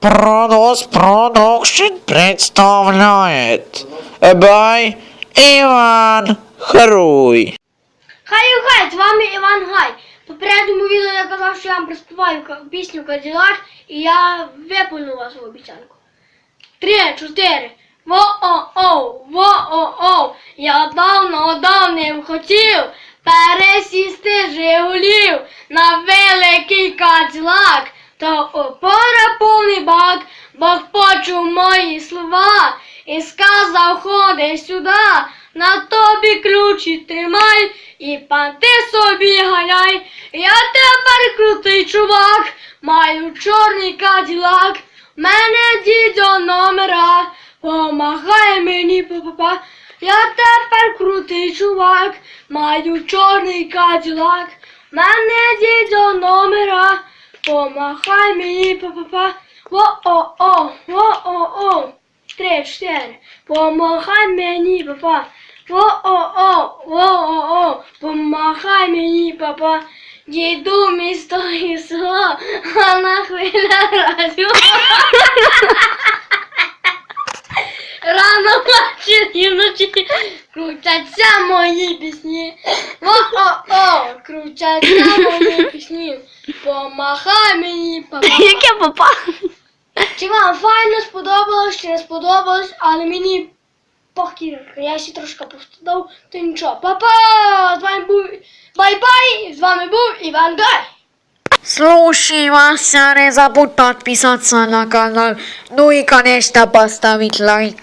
Продус Продакшн представляет Бай Иван Хруй. Хай хай, з вами Іван Гай. В попередньому я казав, що я вам приспіваю пісню Каділак, і я виповню вашу обіцянку. Три, чотири. Во-о-о, во-о-о, я давно давним хотів пересісти Жигулів на великий каділак. То опора повний бак, Бог почув мої слова і сказав, ходи сюди, на тобі ключі тримай, і панти собі ганяй. Я тепер крутий чувак, маю чорний каділак, мене дідьо номера, помагай мені папа. Я тепер крутий чувак, маю чорний каділак, мене дідьо номера, помахай мені папа. Во-о-о, во-о-о. Три, чотири. Помахай мені, папа. Во-о-о, во-о-о. Помахай мені, папа. Діду місто і село, а на хвиля радіо. Рано вночі і вночі крутяться мої пісні. Во-о-о, крутяться мої пісні. Помахай мені, папа. Яке папа? Чи вам файно сподобалось, чи не сподобалось, але мені похірка. Я ще трошки повстадав, то нічого. Па-па! З вами був бай-бай! З вами був Іван Гай! Слушай, Вася, не забудь подписаться на канал, ну и, конечно, поставить лайк.